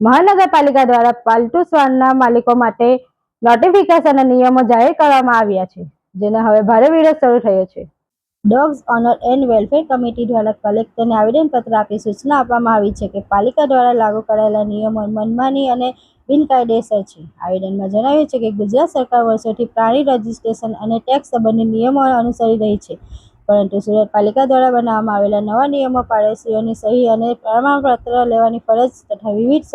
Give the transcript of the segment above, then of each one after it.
મહાનગરપાલિકા દ્વારા પાલતુ શ્વાનના માલિકો માટે નોટિફિકેશન અને નિયમો જાહેર કરવામાં આવ્યા છે, જેને હવે ભારે વિરોધ શરૂ થયો છે. Dogs owner and welfare committee દ્વારા કલેક્ટરને આવેદનપત્ર આપી સૂચના આપવામાં આવી છે કે પાલિકા દ્વારા લાગુ કરાયેલા નિયમો મનમાની અને બિનકાયદેસર છે. આવેદનમાં જણાવ્યું છે કે ગુજરાત સરકાર વર્ષોથી પ્રાણી રજિસ્ટ્રેશન અને ટેક્સ સંબંધિત નિયમો અનુસરી રહી છે. પરંતુ સુરત પાલિકા દ્વારા બનાવવામાં આવેલા નવા નિયમો પાડોશીઓની સહી અને પ્રમાણપત્ર લેવાની ફરજ તથા વિવિધ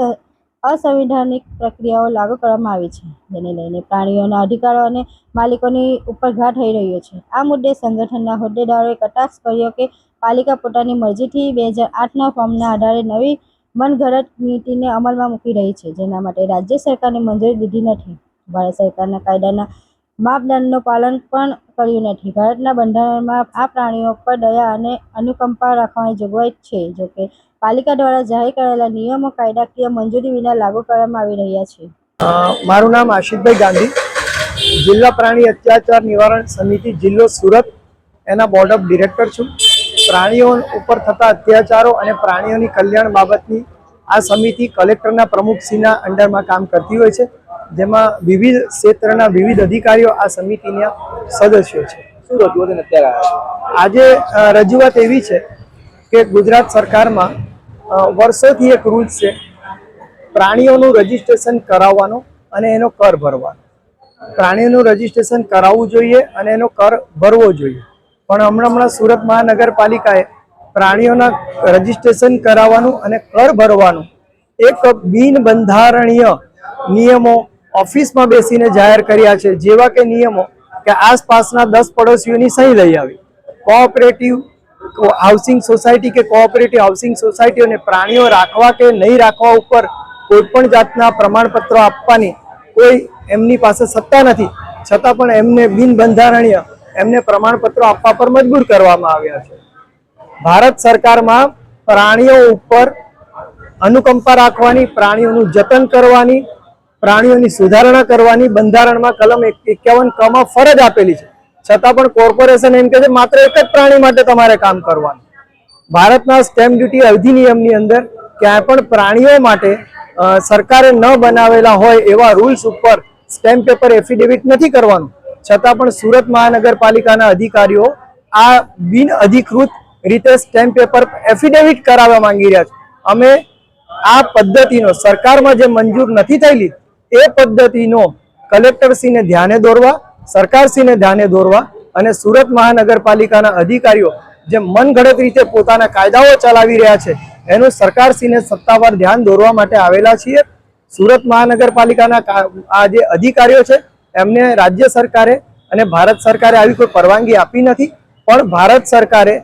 અસંવિધાનિક પ્રક્રિયાઓ લાગુ કરવામાં આવી છે. જેને લઈને પ્રાણીઓના અધિકારો અને માલિકોની ઉપર ઘા થઈ રહ્યો છે. આ મુદ્દે સંગઠનના હોદ્દેદારોએ કટાક્ષ કર્યો કે પાલિકા પોતાની મરજીથી બે હજાર આઠના ફોર્મના આધારે નવી મનઘડત નીતિને અમલમાં મૂકી રહી છે. જેના માટે રાજ્ય સરકારની મંજૂરી દીધી નથી. ભારત સરકારના કાયદાના માપદંડનું પાલન પણ કર્યું નથી. ભારતના બંધારણમાં આ પ્રાણીઓ પર દયા અને અનુકંપા રાખવાની જોગવાઈ છે. જોકે પાલિકા દ્વારા જાહેર કરાયેલા નિયમો કાયદાકીય મંજૂરી વિના લાગુ કરવામાં આવી રહ્યા છે. મારું નામ આશિષભાઈ ગાંધી. જિલ્લા પ્રાણી અત્યાચાર નિવારણ સમિતિ જિલ્લો સુરત. એના બોર્ડ ઓફ ડિરેક્ટર છું. પ્રાણીઓ ઉપર થતા અત્યાચારો અને પ્રાણીઓની કલ્યાણ બાબતની આ સમિતિ કલેક્ટરના પ્રમુખશ્રીના અંડરમાં કામ કરતી હોય છે. જેમાં વિવિધ ક્ષેત્રના વિવિધ અધિકારીઓ આ સમિતિના સદસ્યો છે. શું રજૂઆત અત્યારે આજે રજૂઆત એવી છે કે ગુજરાત સરકારમાં વર્ષોથી એક રૂલ છે પ્રાણીઓનું રજીસ્ટ્રેશન કરાવવાનો અને એનો કર ભરવાનો. પ્રાણીઓનું રજીસ્ટ્રેશન કરાવવું જોઈએ અને એનો કર ભરવો જોઈએ. પણ હમણાં હમણાં સુરત મહાનગરપાલિકાએ પ્રાણીઓના રજીસ્ટ્રેશન કરાવવાનું અને કર ભરવાનું એક બિન બંધારણીય નિયમો ઓફિસમાં બેસીને જાહેર કર્યા છે, જેવા કે નિયમો કે આસપાસના દસ પડોશીઓની સહી લઈ આવી. કોઓપરેટિવ હાઉસિંગ સોસાયટી કે કોઓપરેટિવ હાઉસિંગ સોસાયટીઓને પ્રાણીઓ રાખવા કે નહીં રાખવા ઉપર કોઈપણ જાતના પ્રમાણપત્રો આપવાની કોઈ એમની પાસે સત્તા નથી. છતાં પણ એમને બિન બંધારણીય એમને પ્રમાણપત્રો આપવા પર મજબૂર કરવામાં આવ્યા છે. ભારત સરકારમાં પ્રાણીઓ ઉપર અનુકંપા રાખવાની, પ્રાણીઓનું જતન કરવાની પ્રાણીઓની સુધારણા કરવાની બંધારણમાં કલમ એકાવન કમાં ફરજ આપેલી છે. છતાં પણ કોર્પોરેશન એમ કહે છે, માત્ર એક જ પ્રાણી માટે તમારે કામ કરવાનું. ભારતના સ્ટેમ્પ ડ્યુટી અધિનિયમની અંદર ક્યાંય પણ પ્રાણીઓ માટે સરકારે ન બનાવેલા હોય એવા રૂલ્સ ઉપર સ્ટેમ્પ પેપર એફિડેવિટ નથી કરવાનું. છતાં પણ સુરત મહાનગરપાલિકાના અધિકારીઓ આ બિન અધિકૃત રીતે સ્ટેમ્પ પેપર એફિડેવિટ કરાવવા માંગી રહ્યા છે. અમે આ પદ્ધતિનો સરકારમાં જે મંજૂર નથી થયેલી એ પદ્ધતિનો કલેક્ટરશ્રીને ધ્યાને દોરવા, સરકારશ્રીને ધ્યાને દોરવા અને સુરત મહાનગરપાલિકાના અધિકારીઓ જે મનગઢત રીતે પોતાના કાયદાઓ ચલાવી રહ્યા છે, એનું સરકારશ્રીને સત્તાવાર ધ્યાન દોરવા માટે આવેલા છીએ. સુરત મહાનગરપાલિકાના આ જે અધિકારીઓ છે, એમને રાજ્ય સરકારે અને ભારત સરકારે આવી કોઈ પરવાનગી આપી નથી. પણ ભારત સરકારે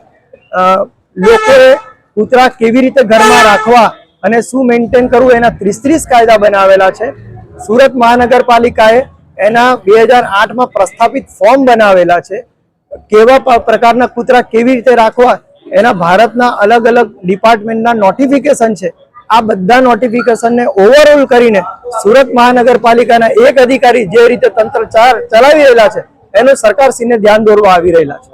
લોકોએ કૂતરા કેવી રીતે ઘરમાં રાખવા અને શું મેન્ટેન કરવું એના ત્રીસ ત્રીસ કાયદા બનાવેલા છે. સુરત મહાનગરપાલિકાએ એના બે હજાર આઠમાં પ્રસ્થાપિત ફોર્મ બનાવેલા છે. કેવા પ્રકારના કૂતરા કેવી રીતે રાખવા, એના ભારતના અલગ અલગ ડિપાર્ટમેન્ટના નોટિફિકેશન છે. આ બધા નોટિફિકેશનને ઓવરઓલ કરીને સુરત મહાનગરપાલિકાના એક અધિકારી જે રીતે તંત્ર ચલાવી રહેલા છે, એનું સરકારશ્રીને ધ્યાન દોરવા આવી રહેલા છે.